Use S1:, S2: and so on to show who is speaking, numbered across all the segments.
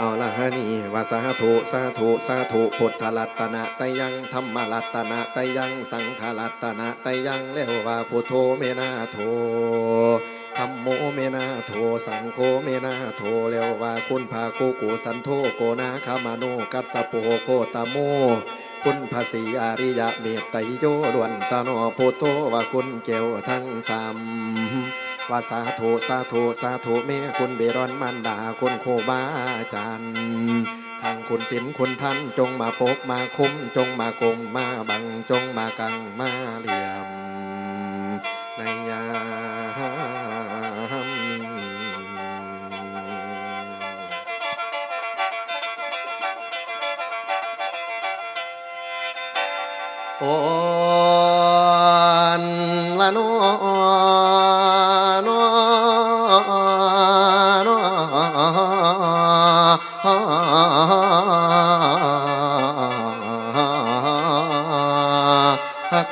S1: เอาละฮะนี่วาสาธุสาธุสาธุพุทธรัตนะตยังธรรมรัตนะตยังสังฆรัตนะตยังเรียกว่าพุทโธเมนาโทธรรมโมเมนาโทสังโฆเมนาโทเรียกว่าคุณพาโกุกุสันโธโกนาคามาโนกัสสะโปโคตโมคุณภาษีอาริยะเมตไตโยล้วนตโนพุทโธวาคุณเกวทั้งสาม ว่าสาธุสาธุสาธุเมคุณเบรอนมันดาคุณโคบาอาจารย์ทางคุณศิลคุณท่านจงมาปกมาคุ้มจงมากงมาบังจงมากังมาเหลี่ยม ในยามโอนละโน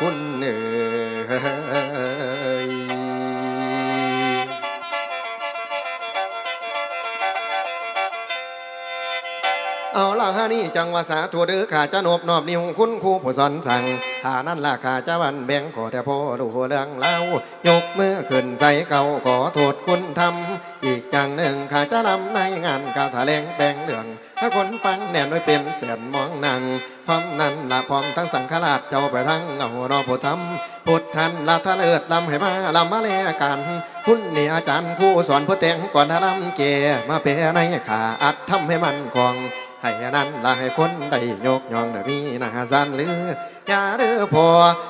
S1: คุณ เอานี่จังวาสาธุเด้อข้าจะนบนอบนิ้วคุณครูผู้สอนสั่งหานั่นล่ะข้าจะวันแบ่งขอแต่พ่อดูเรื่องเล่ายกมือขึ้นใส่เก่าขอโทษคุณทำอีกจังหนึ่งข้าจะนำในงานกาวถาแลงแบ่งเรื่องถ้าคนฟังแน่นไว้เป็นแสนมองนังพร้อมนั้นละพร้อมทั้งสังฆราชเจ้าไปทั้งเอารอผู้ทำพุทธันละทะเลิดลำให้มาลำมาเลกันคุณนี่อาจารย์ผู้สอนผู้แต่งก่อนทะลำเกมาเป็นในขาอัดทำให้มันคอง ให้อันนั้นละให้คนได้ยกย่องได้มีหนาสันหรืออย่าเด้อพ่อ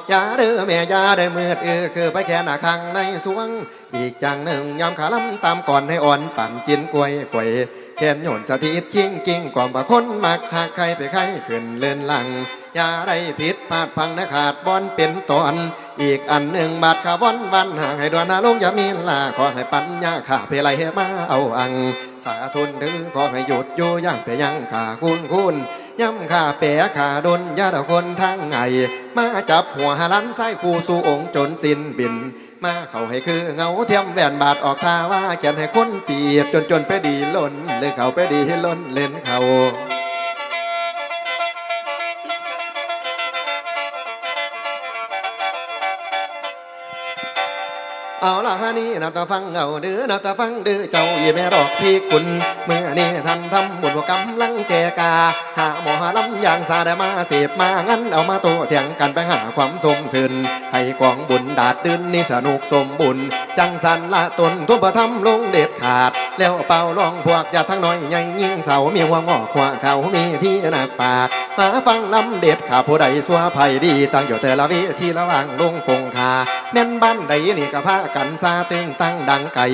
S1: อย่าเด้อแม่อย่าได้มืดเออคือไปแค่หน้าคังในสวง อีกจังหนึ่งยามขาลำตามก่อนให้อ่อนปั่นจินกล้วยกล้วยแขนโยนสถิตจิงจิงกว่ามบาคนมักหากใครไปใครขึ้นเลื่อนหลังอย่าได้ผิดพลาดพังนะขาดบอนเป็นตอน อีกอันหนึ่งบาทขาบอนวันห่างให้ดวนนาลงอย่ามีลาขอให้ปัญญาขาเพลายมาเอาอัง สาธุนดื้อขอให้หยุดอยู่ยังเปยังขาคุณคุณย้ำขาเปะขาดนยาดคนทั้งไงมาจับหัวหลันไส้คู่สู่องค์จนสิ้นบิน มาเขาให้คือเงาเทียมแหวนบาทออกทาว่าเขียนให้คนเปียบจนจนไปดีล้นเลยเขาไปดีล้นเล่นเขา เอาละฮะนี่นับตาฟังเอาเดือนับตาฟังเดือเจ้าอย่าไม่รอกพี่กุลเมื่อนี่ท่านทำบุญกำลังแจกา หาหมอหาลำอย่างสาได้มาเสพมางั้นเอามาโตเถียงกันไปหาความสมสืนให้กองบุญดาดดืนนี่สนุกสมบุญ จังสันละตนทุบประทำลงเด็ดขาด แล้วเป่าลองพวกอย่าทั้งน้อยใหญ่ยิ่งเสามีหัวงอกขวาเขามีที่หนักปากมาฟังลำเด็ดขาผู้ใดสัวไผ่ดีตั้งอยู่แต่ละวิที่ระว่างลงปงคาแม่นบ้านใดนี่ก็พากันซาตึงตั้งดังไก่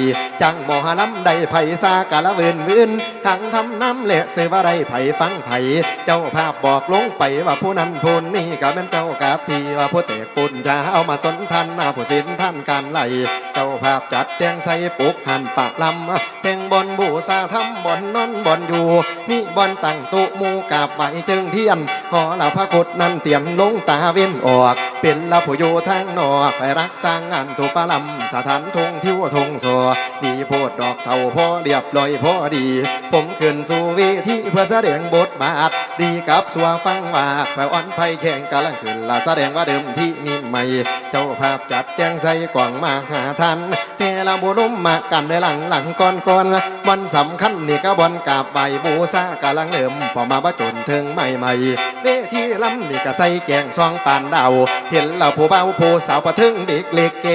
S1: จังหมอหาลำใดไผ่ซากะละเวินวินทางทำน้ำเละเสว่าใดไผ่ฟังไผ่เจ้าภาพบอกลงไปว่าผู้นั้นผู้นี้ก็แม่นเจ้ากับพี่ว่าผู้เตกปุ่น จะเอามาสนทันหน้าผู้สินท่านการไหลเจ้าภาพจัดแตงใส่ปุกหันปากลำแทงบอลบูซาทำบอลนอนบอลอยู่มีบอลตั้งตุมูกาบใบจึงเทียนหอเหล่าพระคุดนั่นเตรียมลงตาเว้นออก เป็นเราผู้อยู่ทางนอกไปรักสร้างงานตุปลำสถานทงทิวทงโซดีโพดดอกเท่าพอเรียบร้อยพอดี ผมขึ้นสู่เวทีเพื่อแสดงบทบาท ดีกับสัวฟังว่าแผอ่อนไพ่แข่งกำลังขึ้นละแสดงว่าเดิมที่มี ใหม่ เจ้าภาพจัดแจงใส่กล่องมาหาทันเทละบุรุมมากันในหลังหลังก่อนก่อนวันสำคัญนี่ก็บอลกาบใบบูซากำลังเริ่มพอมาประจนถึงใหม่ใหม่เวทีลำนี่ก็ใส่แกงซองปานดาวเห็นเราผู้เบาผู้สาวประทึงเด็กเล็กแก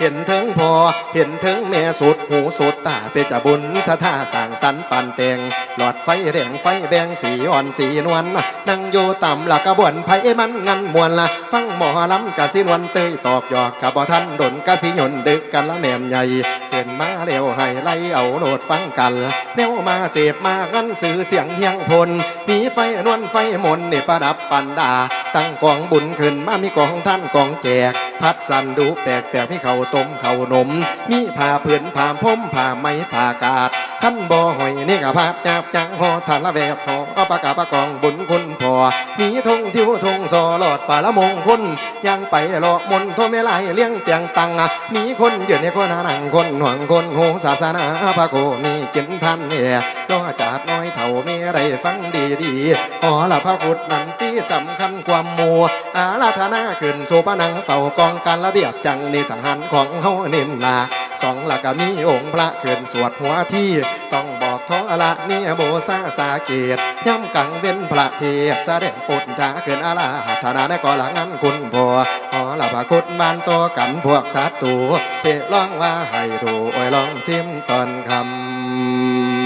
S1: เห็นถึงพอเห็นถึงแม่สุดหูสุดตาเป็นจะบุญสะท่าสั่งสรรค์ปันเตงหลอดไฟแดงไฟแดงสีอ่อนสีนวลนั่งอยู่ต่ำหลักกระบวนไผมันงันมวนละฟังหมอลำกะสินวนเตยตอกหยอกกะบ่ทันดนกะสิหยนดึกกันละแหนมใหญ่เกินมาเร็วให้ไล่เอาโหลดฟังกันแนวมาเสพมางันสื่อเสียงเฮียงพลมีไฟนวลไฟมนต์นี่ประดับปันดา ตั้งกองบุญขึ้นมามีกองท่านกองแจก พัดสันดูแปลกแปลกมีเขาต้มเขานม มีผ้าเพื่อนผ้าพรมผ้าไหมผ้ากาดขั้นบ่อหอยนี่กะพาดจับจังหอทานละแวบหอเอาปากกาปากองบุญคุณ อมีทงทิวทงซอหลอดฝ่าละมงคลยังไปหลอกมนต์โทไม่ไหลเลี้ยงเตียงตังอะมีคนเยืนในคนหนังคนห่วงคนโหศาสนาพระโคมีกินท่านเนี่ยรอจากน้อยเท่ามีไรฟังดีดีๆอ๋อละพระพุทธนั้นที่สำคัญความมัวอาราธนาขึ้นสู่พระนังเฝ้ากองการระเบียบจังในทหารของเฮาเน้นลา สองละก็มีองค์พระขึ้นสวดหัวที่ต้องบอกท้อละเนี่ยโบซาสาเกตย่ำกังเว้นพระเทศแสดงปุจจาขึ้นอาลาหัฒนาในก่อหลังนั้นคุณบัวอ๋อละพระคุณมันโตกันพวกสัตว์ตูเสร้องว่าให้ดูอ้ยลองซิมตอนคำ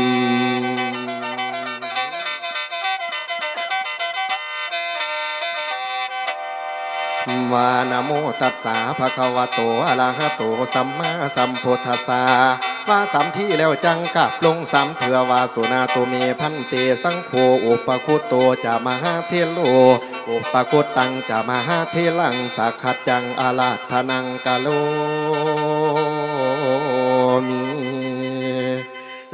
S1: วานะโมตัสสะภะคะวะโตอะระหะโตสัมมาสัมพุทธัสสะว่าสามที่แล้วจังกับลงสามเถือว่าสุนาตุเมพันเตสังโฆอุปคุตโตจะมหาเทโลอุปคุตตังจะมหาเทลังสักขัดจังอาลาธนังกะโลมี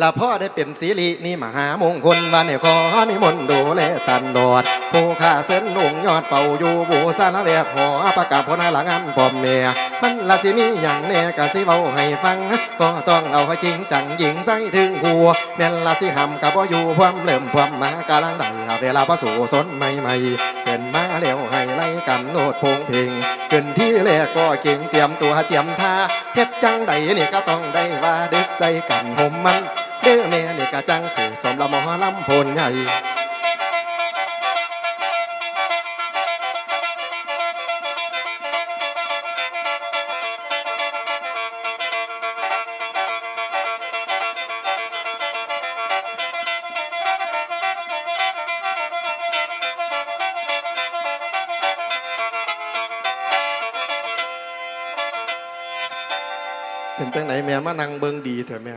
S1: ละพ่อได้เป็นสีรินี่มหามงคลวันนี้ขอนิมนต์ดูแลตันดอด ผู้ข้าเส้นหนุ่งยอดเฝ้าอยู่บูสาละแวกหอประกาศพนาหลังอันปอมเมียมันละสิมีอย่างแน่กะสิเว้าให้ฟังก็ต้องเอาให้จริงจังหญิงใส่ถึงหัวแม่นละสิหำกับว่าอยู่พวามเริ่มพวามมากาลังใดเวลาพระสู่สนใหม่ๆเกินมาแล้วให้ไล่กันโนดพงเพลงเกินที่แรกก็เก่งเตรียมตัวเตรียมท่าเฮ็ดจังใดนี่ก็ต้องได้ว่าดึกใจกันห่มมัน เด้อแม่นี่กะจังสื่อสมละหมอลำพลใหญ่เป็นจังไหนแม่มานั่งเบิ่งดีเถอะแม่